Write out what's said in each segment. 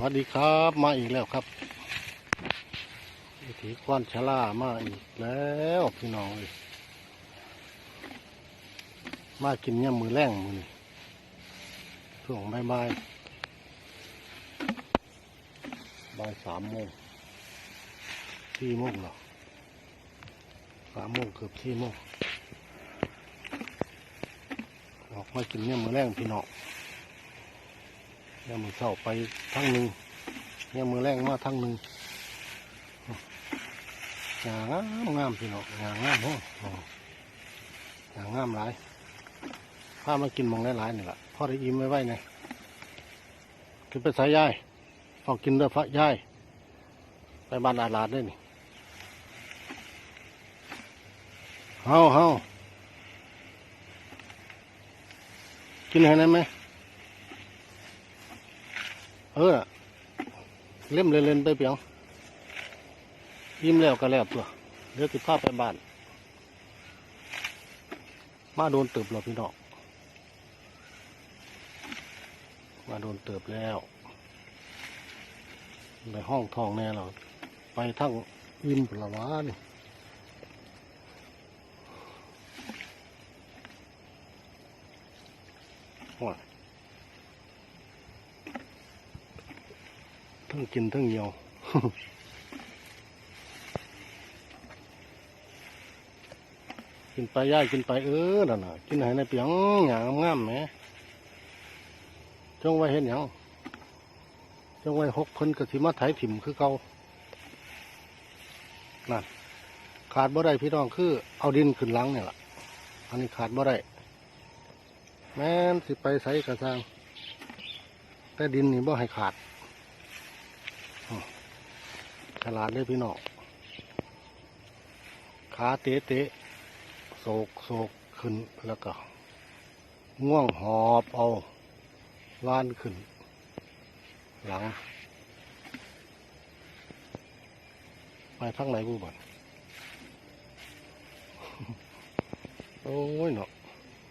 สวัสดีครับมาอีกแล้วครับวิถีควานชะล่ามาอีกแล้วพี่น้องเอ้ยมากินเนี่ยมือแรงมือนี่ช่วงบ่ายบ่ายบ่ายสามโมงสี่โมงเหรอสามโมงเกือบสี่โมงออกมากินเนี่ยมือแรงพี่น้อง ยามมือเช้าไปทั้งหนึ่งเนี่ยามมือแรงมาทั้งหนึ่งงามงามพี่น้องงามงามโอ้หามงามหลายพามากินมองหลายๆนี่แหละพ่อได้อิ่มไว้ไว้ไงคือไปสายยายพอกินด้วยพระยายไปบ้านอาลาดได้นี่เฮาเฮากินให้ได้ไหม เออเล่มเล่นๆไปเปียงยิ้มแล้วก็แล้วตัวเดี๋ยวติดภาพไปบ้าน มาโดนเติบเราพี่น้องมาโดนเติบแล้วในห้องทองแน่เราไปทั้งอิ่มปละวานี่ว้ ทั้งกินทั้งเหนียวกินไปย่ากินไปเออนั่นน่ะกินให้ในเปียงหยางงามๆแหมจงไว้เห็นหยังจงไว้หกคนกสิมาไถถิ่มคือเก่านั่นขาดบ่ได้พี่น้องคือเอาดินขึ้นหลังเนี่ยล่ะ อันนี้ขาดบ่ได้แม่นสิไปใส่กระซังแต่ดินนี่บ่ให้ขาด ฉลาดเลยพี่น้องขาเตะเตะโศกโศกขึ้นแล้วก็ง่วงหอบเอาล้านขึ้น หลัง ไปทางไหนบูบันโอ้ยเนาะ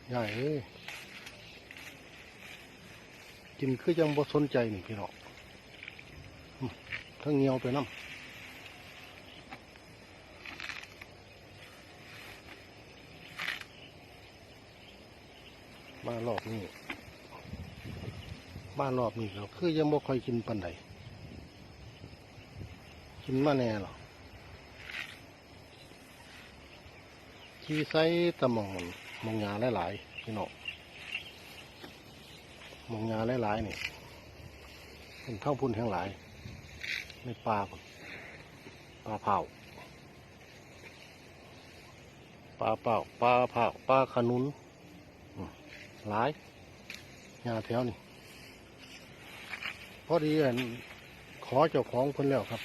ใหญ่เอ้ยกินคือยังบ่สนใจนี่พี่น้อง ทั้งเงียวไปน้ำมารอบนี้มารอบนี้ก็คือยังบ่ค่อยกินปันใดกินมาแน่หรอขี้ไซตะมองมองยาหลายๆพี่น้องมองยาหลายๆนี่เป็นเท่าพุ่นแห่งหลาย ในปลาปลาเผาปลาเป่าปลาเผาปลาขนุนหลายงาแถวนี่พอดีอันขอเจ้าของคนแล้วครับ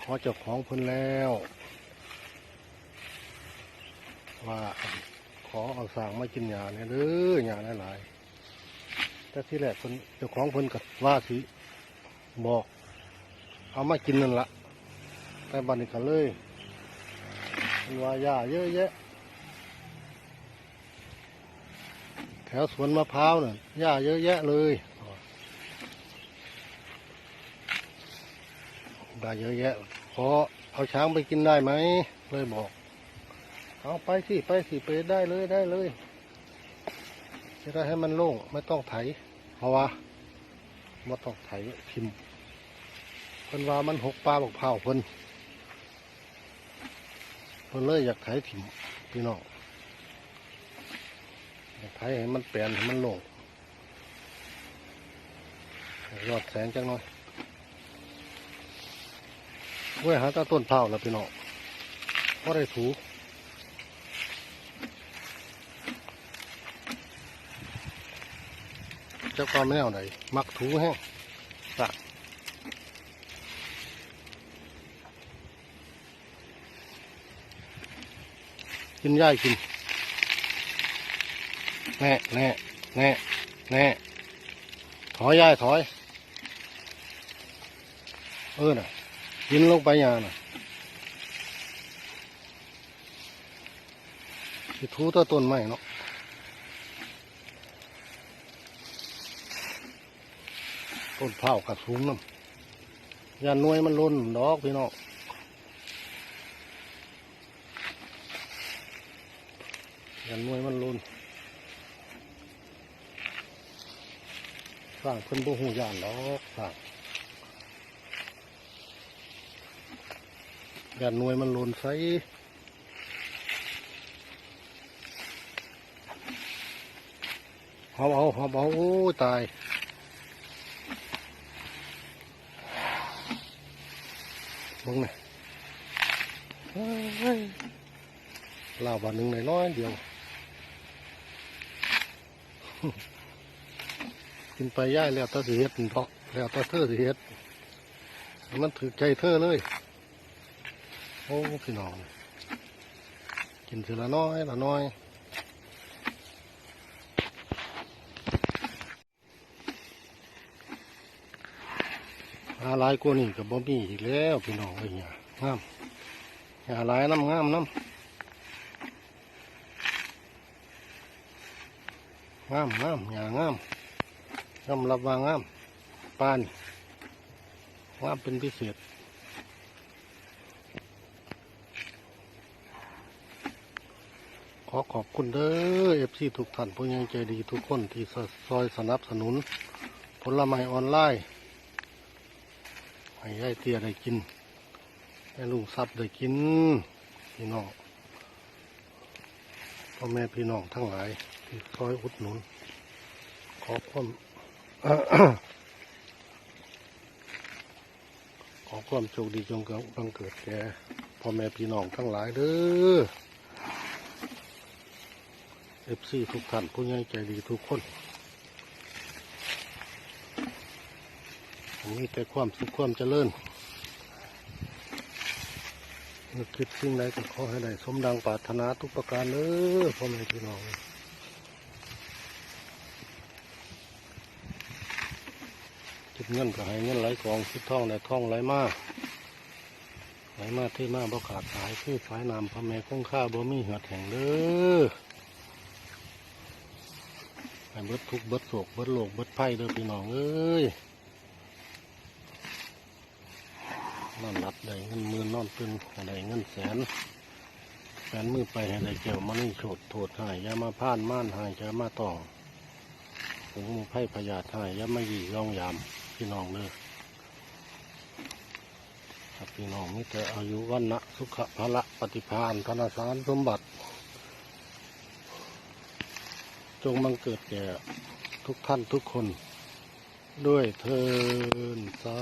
ขอเจ้าของเพิ่นแล้ว ว่าขอเอาสร้างมากินหญ้าเนี่ยเด้อหญ้าหลายๆ แต่ที่แรกคนเจ้าของเพิ่นก็ว่าสิบอก เอามากินนั่นละแต่บัดนี้ก็เลยเพิ่นว่าหญ้าเยอะแยะ แถวสวนมะพร้าวน่ะหญ้าเยอะแยะเลยได้เยอะแยะขอเอาช้างไปกินได้ไหมเลยบอกเอาไปสิไปสิไปได้เลยได้เลย จะได้ให้มันโล่งไม่ต้องไถ เพราะว่าม่ต้องไถทิมเพิ่นว่ามันหกปลาบอกเผาเพิ่นเพิ่นเลยอยากไถทิมพี่น้องอยากไถให้มันแปลนให้มันโล่งยอดแสงจังหน่อยเว้ยหาตาต้นเผาแล้วพี่น้องก็ได้ถู เจ้าความไม่แนวไหนมักถูแห้งสะกินย่ายกินแน่แน่แน่แน่ถอยย่ายถอย เออน่ะกินลงไปยาน่ะสิถูตัวต้นไม้เนาะ ต้นเผากับสูงน้ำยาหน่วยมันล้นดอกพี่น้องยาหน่วยมันล้นสร้างเพิ่นบ่หูยานดอกสร้างยาหน่วยมันล้นใสเอาเอาเอาเอาโอ้ตาย มึงน่ะเฮ้ยลาววันหนึ่งในน้อยเดียว กินไปย่ายแล้วแตาสิเฮ็ดเพาะแล้วแตาเธอสิเฮ็ด มันถือใจเธอเลย โอ้พี่น้อง กินทีละน้อยละน้อย หาลายกว่านี่กับบ่มีอีกแล้วพี่น้องเอ้ยเนี่ยงามหาลายน้ำงามน้ำงามงามอย่างามยอมรับว่างามปานงามเป็นพิเศษขอขอบคุณเด้อเอฟซีทุกท่านผู้ยังใจดีทุกคนที่ซอยสนับสนุนผลไม้ออนไลน์ ให้ยายเตี้ยได้กินให้ลุงซับได้กิน พี่น้องพ่อแม่พี่น้องทั้งหลายที่คอยอุดหนุน ขอความขอความโชคดีจงเกิดบังเกิดแก่พ่อแม่พี่น้องทั้งหลายเด้อเอฟซีทุกท่านผู้ใหญ่ใจดีทุกคน มีแต่ความสุขความเจริญนึกคิดสิ่งใดก็ขอให้ได้สมดังปรารถนาทุกประการเด้อพ่อแม่พี่น้องคิดเงินก็ให้เงินไหลกองคิดท่องได้ท่องไหลมากไหลมาเที่มากบ่ขาดสายคือสายน้ำพ่อแม่คงค่าบ่มีเหือดแห่งเด้อให้เบิดทุกเบิดโศกเบิดโลกเบิดไพ่เด้อพี่น้องเอ้ย นอนหลับได้เงินมื่นอนตื่นให้ได้เงินแสนแสนมือไปให้ได้เกี่ยวมันนี่โฉดโถดหายยามาพ่านม่านหายยามาต่อหูมูไพ่พยาธหายยามาหยี่ย่องยามพี่น้องเลยครับพี่น้องมิแต่อายุวันนะสุขภละปฏิภาณธนสารสมบัติ จงบังเกิดแก่ทุกท่านทุกคน ด้วยเทินสา